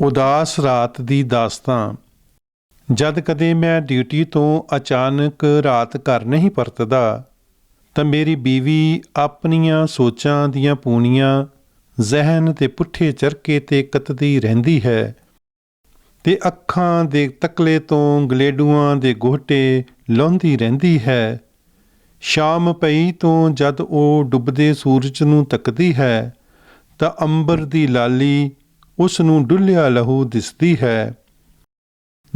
ਉਦਾਸ ਰਾਤ ਦੀ ਦਾਸਤਾਂ ਜਦ ਕਦੇ ਮੈਂ ਡਿਊਟੀ ਤੋਂ ਅਚਾਨਕ ਰਾਤ ਘਰ ਨਹੀਂ ਪਰਤਦਾ, ਤਾਂ ਮੇਰੀ ਬੀਵੀ ਆਪਣੀਆਂ ਸੋਚਾਂ ਦੀਆਂ ਪੂਣੀਆਂ ਜ਼ਹਿਨ ਤੇ ਪੁੱਠੇ ਚਰਕੇ ਤੇ ਕੱਤਦੀ ਰਹਿੰਦੀ ਹੈ ਤੇ ਅੱਖਾਂ ਦੇ ਤਕਲੇ ਤੋਂ ਗਲੇਡੂਆਂ ਦੇ ਗੋਹਟੇ ਲਾਉਂਦੀ ਰਹਿੰਦੀ ਹੈ। ਸ਼ਾਮ ਪਈ ਤੋਂ ਜਦ ਉਹ ਡੁੱਬਦੇ ਸੂਰਜ ਨੂੰ ਤੱਕਦੀ ਹੈ, ਤਾਂ ਅੰਬਰ ਦੀ ਲਾਲੀ ਉਸ ਨੂੰ ਡੁੱਲਿਆ ਲਹੂ ਦਿਸਦੀ ਹੈ।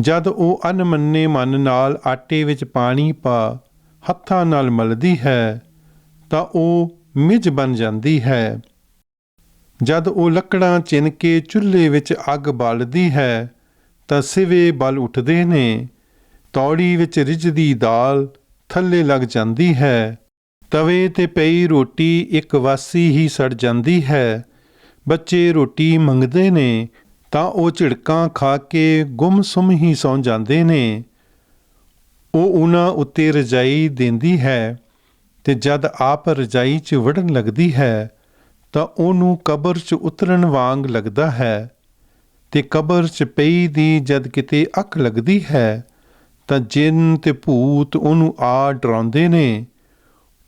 ਜਦ ਉਹ ਅਨਮੰਨੇ ਮਨ ਨਾਲ ਆਟੇ ਵਿੱਚ ਪਾਣੀ ਪਾ ਹੱਥਾਂ ਨਾਲ ਮਲਦੀ ਹੈ, ਤਾਂ ਉਹ ਮਿੱਝ ਬਣ ਜਾਂਦੀ ਹੈ। ਜਦ ਉਹ ਲੱਕੜਾਂ ਚਿਣ ਕੇ ਚੁੱਲ੍ਹੇ ਵਿੱਚ ਅੱਗ ਬਾਲਦੀ ਹੈ, ਤਾਂ ਸਿਵੇ ਬਲ ਉੱਠਦੇ ਨੇ। ਤੌੜੀ ਵਿੱਚ ਰਿੱਝਦੀ ਦਾਲ ਥੱਲੇ ਲੱਗ ਜਾਂਦੀ ਹੈ। ਤਵੇ ਤੇ ਪਈ ਰੋਟੀ ਇੱਕ ਵਾਸੀ ਹੀ ਸੜ ਜਾਂਦੀ ਹੈ। ਬੱਚੇ ਰੋਟੀ ਮੰਗਦੇ ਨੇ, ਤਾਂ ਉਹ ਝਿੜਕਾਂ ਖਾ ਕੇ ਗੁੰਮਸੁੰਮ ਹੀ ਸੌਂ ਜਾਂਦੇ ਨੇ। ਉਹ ਉਹਨਾਂ ਉੱਤੇ ਰਜਾਈ ਦਿੰਦੀ ਹੈ ਤੇ ਜਦ ਆਪ ਰਜਾਈ 'ਚ ਵੜਨ ਲੱਗਦੀ ਹੈ, ਤਾਂ ਉਹਨੂੰ ਕਬਰ 'ਚ ਉਤਰਨ ਵਾਂਗ ਲੱਗਦਾ ਹੈ ਤੇ ਕਬਰ 'ਚ ਪਈ ਦੀ ਜਦ ਕਿਤੇ ਅੱਖ ਲੱਗਦੀ ਹੈ, ਤਾਂ ਜਿੰਨ ਤੇ ਭੂਤ ਉਹਨੂੰ ਆ ਡਰਾਉਂਦੇ ਨੇ।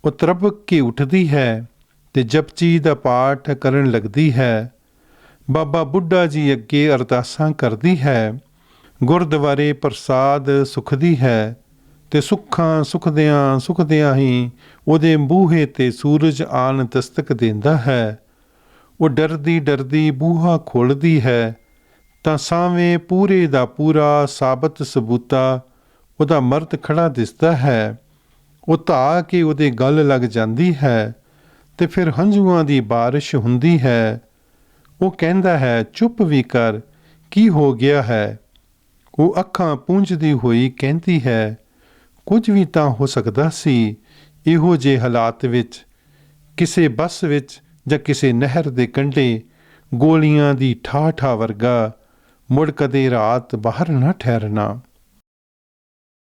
ਉਹ ਤਰਬਕ ਕੇ ਉੱਠਦੀ ਹੈ। ਤੇ ਜਪਜੀ ਦਾ ਪਾਠ ਕਰਨ ਲੱਗਦੀ ਹੈ, ਬਾਬਾ ਬੁੱਢਾ ਜੀ ਅੱਗੇ ਅਰਦਾਸਾਂ ਕਰਦੀ ਹੈ, ਗੁਰਦੁਆਰੇ ਪ੍ਰਸਾਦ ਸੁਖਦੀ ਹੈ ਤੇ ਸੁੱਖਾਂ ਸੁਖਦਿਆਂ ਸੁਖਦਿਆਂ ਹੀ ਉਹਦੇ ਬੂਹੇ ਤੇ ਸੂਰਜ ਆਨ ਦਸਤਕ ਦਿੰਦਾ ਹੈ। ਉਹ ਡਰਦੀ ਡਰਦੀ ਬੂਹਾ ਖੋਲਦੀ ਹੈ, ਤਾਂ ਸਾਵੇਂ ਪੂਰੇ ਦਾ ਪੂਰਾ ਸਾਬਤ ਸਬੂਤਾ ਉਹਦਾ ਮਰਦ ਖੜਾ ਦਿਸਦਾ ਹੈ। ਉਹ ਧਾ ਕੇ ਉਹਦੇ ਗੱਲ ਲੱਗ ਜਾਂਦੀ ਹੈ ਤੇ ਫਿਰ ਹੰਝੂਆਂ ਦੀ ਬਾਰਿਸ਼ ਹੁੰਦੀ ਹੈ। ਉਹ ਕਹਿੰਦਾ ਹੈ, ਚੁੱਪ ਵੀ ਕਰ, ਕੀ ਹੋ ਗਿਆ ਹੈ? ਉਹ ਅੱਖਾਂ ਪੂੰਝਦੀ ਹੋਈ ਕਹਿੰਦੀ ਹੈ, ਕੁਝ ਵੀ ਤਾਂ ਹੋ ਸਕਦਾ ਸੀ, ਇਹੋ ਜਿਹੇ ਹਾਲਾਤ ਵਿੱਚ, ਕਿਸੇ ਬੱਸ ਵਿੱਚ ਜਾਂ ਕਿਸੇ ਨਹਿਰ ਦੇ ਕੰਢੇ ਗੋਲੀਆਂ ਦੀ ਠਾਠਾ ਵਰਗਾ ਮੁੜ ਕਦੇ ਰਾਤ ਬਾਹਰ ਨਾ ਠਹਿਰਨਾ।